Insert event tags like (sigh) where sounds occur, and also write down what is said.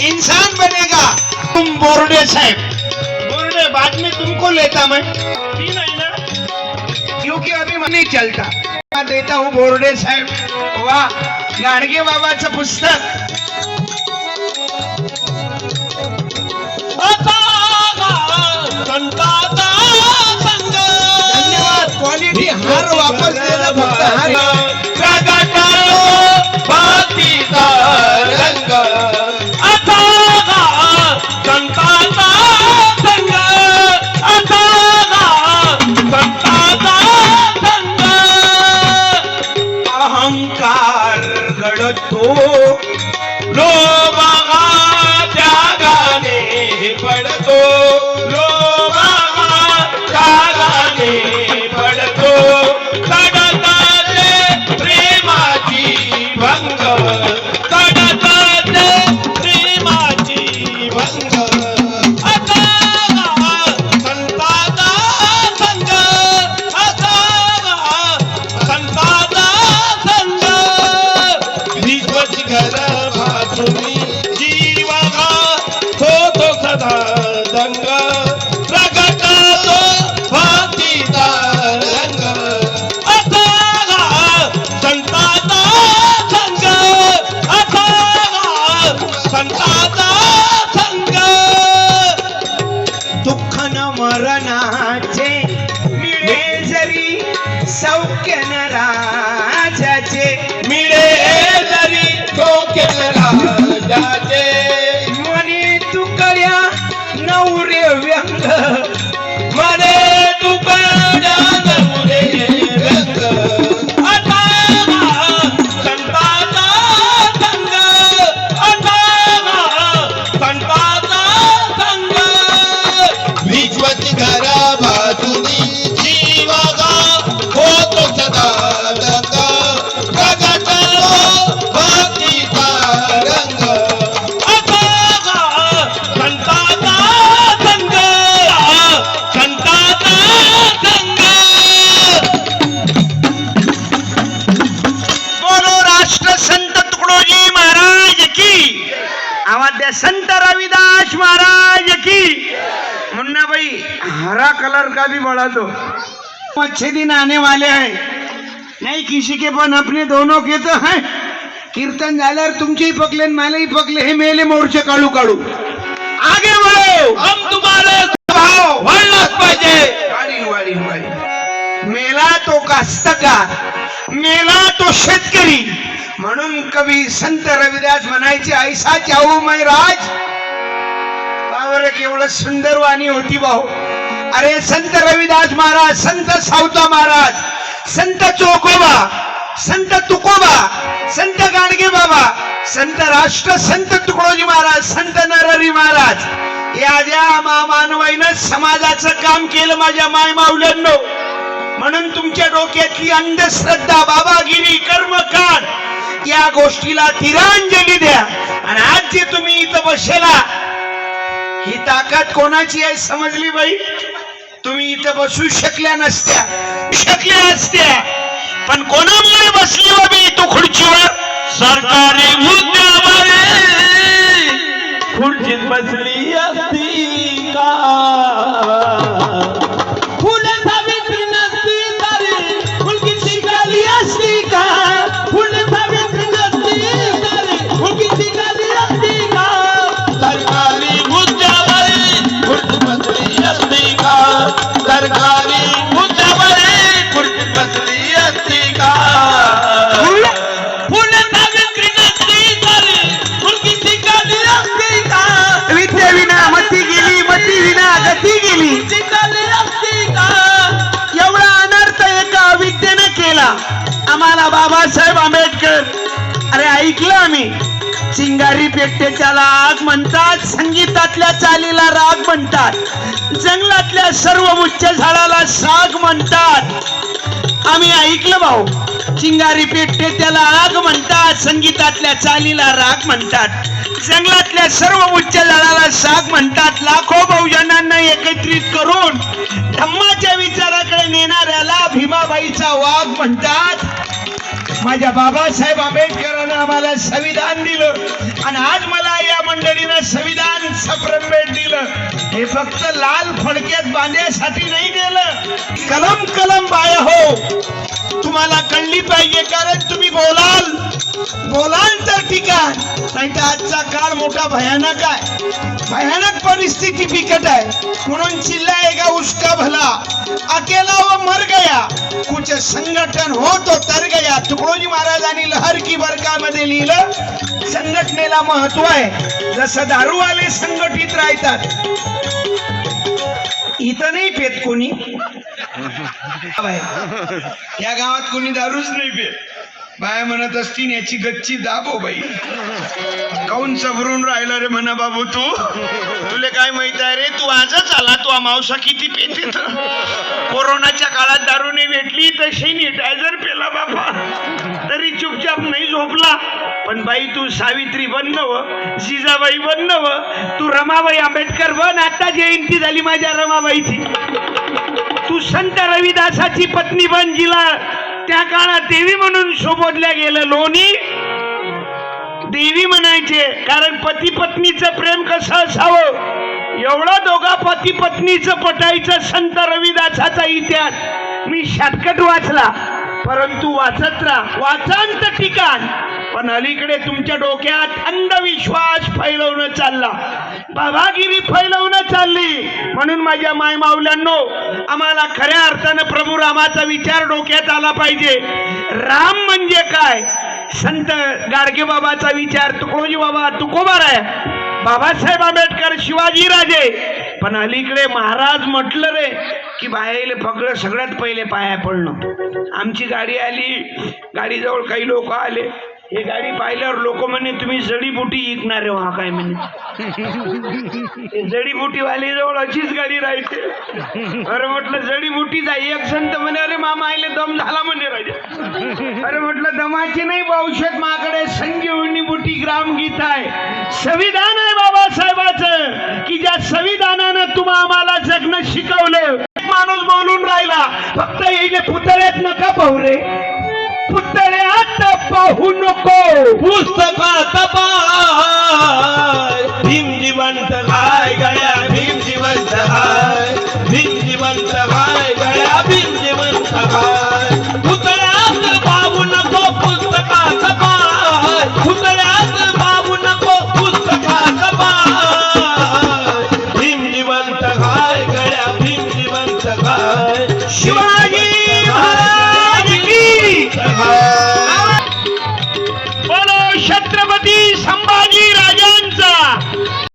इंसान बनेगा। तुम बोर्डे साहब। बोर्डे बाद में तुमको लेता मैं। क्योंकि अभी मैं नहीं चलता। मैं देता हूँ बोर्डे साहब। वाह गाडगे बाबाचं पुस्तक। संताचा संग। धन्यवाद क्वालिटी हार वापस दिला फक्त हार. Oh. বাংলা संत रविदास महाराज की। मुन्ना भाई हरा कलर का भी बड़ा दो अच्छे दिन आने वाले हैं। नहीं किसी के पण अपने दोनों के तो हैं। कीर्तन झाल्यावर तुमचेही पकले आणि मलाही पकले हे मेले मोर्चे काढू काढू। आगे बढ़ो हम तुम्हारे भाव वळलाच पाहिजे। वाढील वाढील वाढील मेला तो कास्तकार मेला तो शेतकरी। म्हणून कवी संत रविदास म्हणायचे ऐसा चाहू मै राज. बाबर केवढं सुंदर वाणी होती भाऊ. अरे संत रविदास महाराज संत सावता महाराज संत चोकोबा संत तुकोबा संत गाडगे बाबा संत राष्ट्र संत तुकडोजी महाराज संत नरहरी महाराज. या ज्या मानवाईनं समाजाचं काम केलं माझ्या माय माऊल्यांनो म्हणून तुमच्या डोक्यातली अंधश्रद्धा बाबागिरी कर्मकांड या गोष्टीला तिरांजली द्या. आणि आज जे तुम्ही इथं बसेला ही ताकद कोणाची आहे समजली बाई? तुम्ही इथं बसू शकल्या नसत्या. शकल्या असत्या. पण कोणामुळे बसली बाबी तू खुर्चीवर? सरकारी मुद्द्यावर खुर्चीत बसली. आम्हाला बाबासाहेब आंबेडकर. अरे ऐकलं आम्ही. चिंगारी पेटते त्याला आग म्हणतात संगीतातल्या चालीला राग म्हणतात जंगलातल्या सर्व उच्च झाडाला साग म्हणतात. आम्ही ऐकलं भाऊ. चिंगारी पेटते त्याला आग म्हणतात संगीतातल्या चालीला राग म्हणतात जंगलातल्या सर्व उच्च झाडाला साग म्हणतात. लाखो बहुजनांना एकत्रित करून धम्माच्या विचाराकडे नेणाऱ्याला भीमाबाईचा वाघ म्हणतात. माझ्या बाबासाहेब आंबेडकरांना आम्हाला संविधान दिलं. आणि आज मला या मंडळीनं संविधान सप्रम भेट दिलं. हे फक्त लाल फडक्यात बांधण्यासाठी नाही दिलं कलम कलम बाया हो. तुम्हाला कळली पाहिजे कारण तुम्ही बोलाल. बोलाल तर ठिकाण. नाही तर आजचा काळ मोठा भयानक आहे. भयानक परिस्थिती बिकट आहे. म्हणून चिल्लाएगा उसका भला अकेला वो मर गया कुछ संघटन हो तो तर गया तुकडोजी महाराजांनी लहर की बरकामध्ये लिहिलं संघटनेला महत्त्व आहे. जसं दारूवाले संघटित राहतात. इथं नाही पेत कोणी. (laughs) या गावात कोणी दारूच नाही पेत. बाया म्हणत असतील याची गच्ची दाबो बाई. काऊन सबरून राहिला रे म्हणा बाबू तू? तुले काय माहीत आहे रे? तू आजच आला तू मावसा किती पेते तर कोरोनाच्या काळात दारूने भेटली तर सॅनिटायझर पेला बाबा. तरी चुपचाप नाही झोपला. पण बाई तू सावित्री बनव जिजाबाई बनव तू रमाबाई आंबेडकर बन. आता जयंती झाली माझ्या रमाबाईची. तू संत रविदासाची पत्नी बन जिला त्या काळात देवी म्हणून संबोधल्या गेलं लोणी. देवी म्हणायचे कारण पती पत्नीचं प्रेम कसं असावं? एवढं दोघा पती पत्नीचं पटायचं संत रविदासाचा इतिहास. मी शॉर्टकट वाचला परंतु वाचत राहा. वाचांत ठिकाण. पण अलीकडे तुमच्या डोक्यात अंधविश्वास फैलवणं चालला. बाबागिरी फैलवणं चालली. म्हणून माझ्या माय माऊल्यांनो आम्हाला खऱ्या अर्थानं प्रभू रामाचा विचार डोक्यात आला पाहिजे. राम म्हणजे काय? संत गाडगे बाबाचा विचार तुकडोजी बाबा तुकोबार आहे बाबासाहेब आंबेडकर शिवाजी राजे. पण अलीकडे महाराज म्हटलं रे की बाहेर फक्त सगळ्यात पहिले पाया पडणं. आमची गाडी आली गाडीजवळ काही लोक आले. हे गाडी पाहिल्यावर लोक म्हणे तुम्ही जडीबुटी विकणार आहे. हा काय म्हणे. जडीबुटी वाली जवळ अशीच गाडी राहते. अरे म्हटलं जडीबुटी जाई एक संत म्हणे अरे मामा आईले दम झाला म्हणे राजा. अरे म्हटलं दमाची नाही औषध माकडे संजीवनी बुटी ग्रामगीत आहे. संविधान आहे बाबासाहेबाचं की ज्या संविधानानं तुम्हा आम्हाला जगणं शिकवलं. माणूस बोलून राहिला फक्त येईल पुतळ्यात नका पाहू रे. पाहू नको पुस्तका भीम जिवंत हाय गया. भीम जिवंत हाय भीम जिवंत हाय